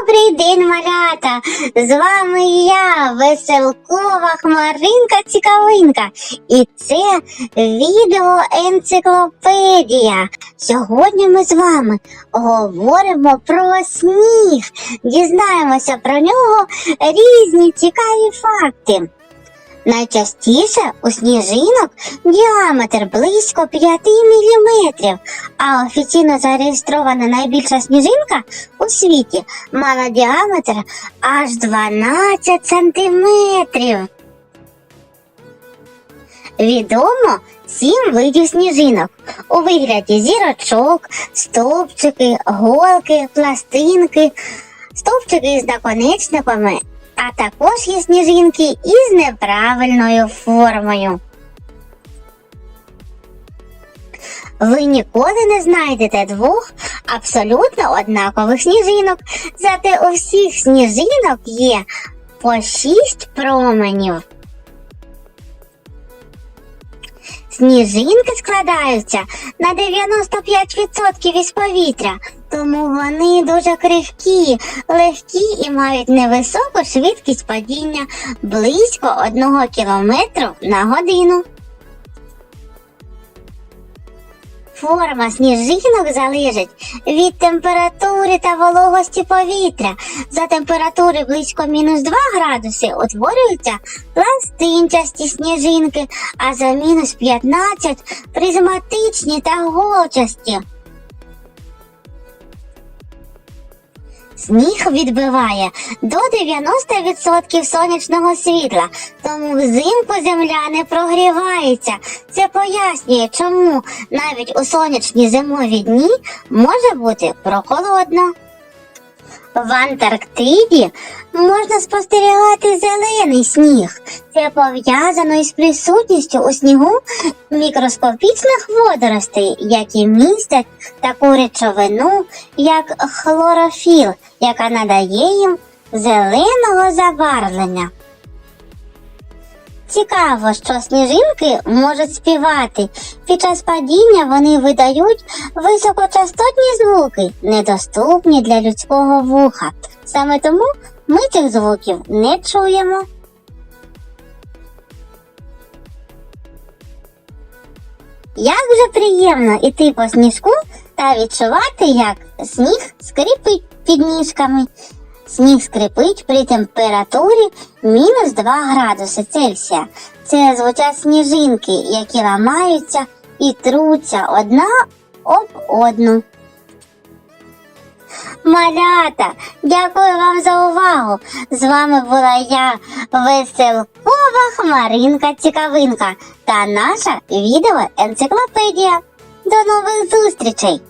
Добрий день, малята! З вами я, веселкова хмаринка цікавинка. І це відео енциклопедія. Сьогодні ми з вами говоримо про сніг. Дізнаємося про нього різні цікаві факти. Найчастіше у сніжинок діаметр близько 5 мм, а офіційно зареєстрована найбільша сніжинка у світі мала діаметр аж 12 сантиметрів. Відомо сім видів сніжинок у вигляді зірочок, стовпчики, голки, пластинки, стовпчики з наконечниками, а також є сніжинки із неправильною формою. Ви ніколи не знайдете двох абсолютно однакових сніжинок, зате у всіх сніжинок є по шість променів. Сніжинки складаються на 95% із повітря, тому вони дуже крихкі, легкі і мають невисоку швидкість падіння близько 1 км на годину. Форма сніжинок залежить від температури та вологості повітря. За температури близько мінус 2 градуси утворюються пластинчасті сніжинки, а за мінус 15 призматичні та голчасті. Сніг відбиває до 90% сонячного світла, тому взимку земля не прогрівається. Це пояснює, чому навіть у сонячні зимові дні може бути прохолодно. В Антарктиді можна спостерігати зелений сніг. Це пов'язано із присутністю у снігу мікроскопічних водоростей, які містять таку речовину, як хлорофіл, яка надає їм зеленого забарвлення. Цікаво, що сніжинки можуть співати. Під час падіння вони видають високочастотні звуки, недоступні для людського вуха. Саме тому ми цих звуків не чуємо. Як же приємно іти по сніжку та відчувати, як сніг скрипить під ніжками. Сніг скрипить при температурі мінус 2 градуси Цельсія. Це звучать сніжинки, які ламаються і труться одна об одну. Малята, дякую вам за увагу. З вами була я, веселкова хмаринка цікавинка та наша відеоенциклопедія. До нових зустрічей!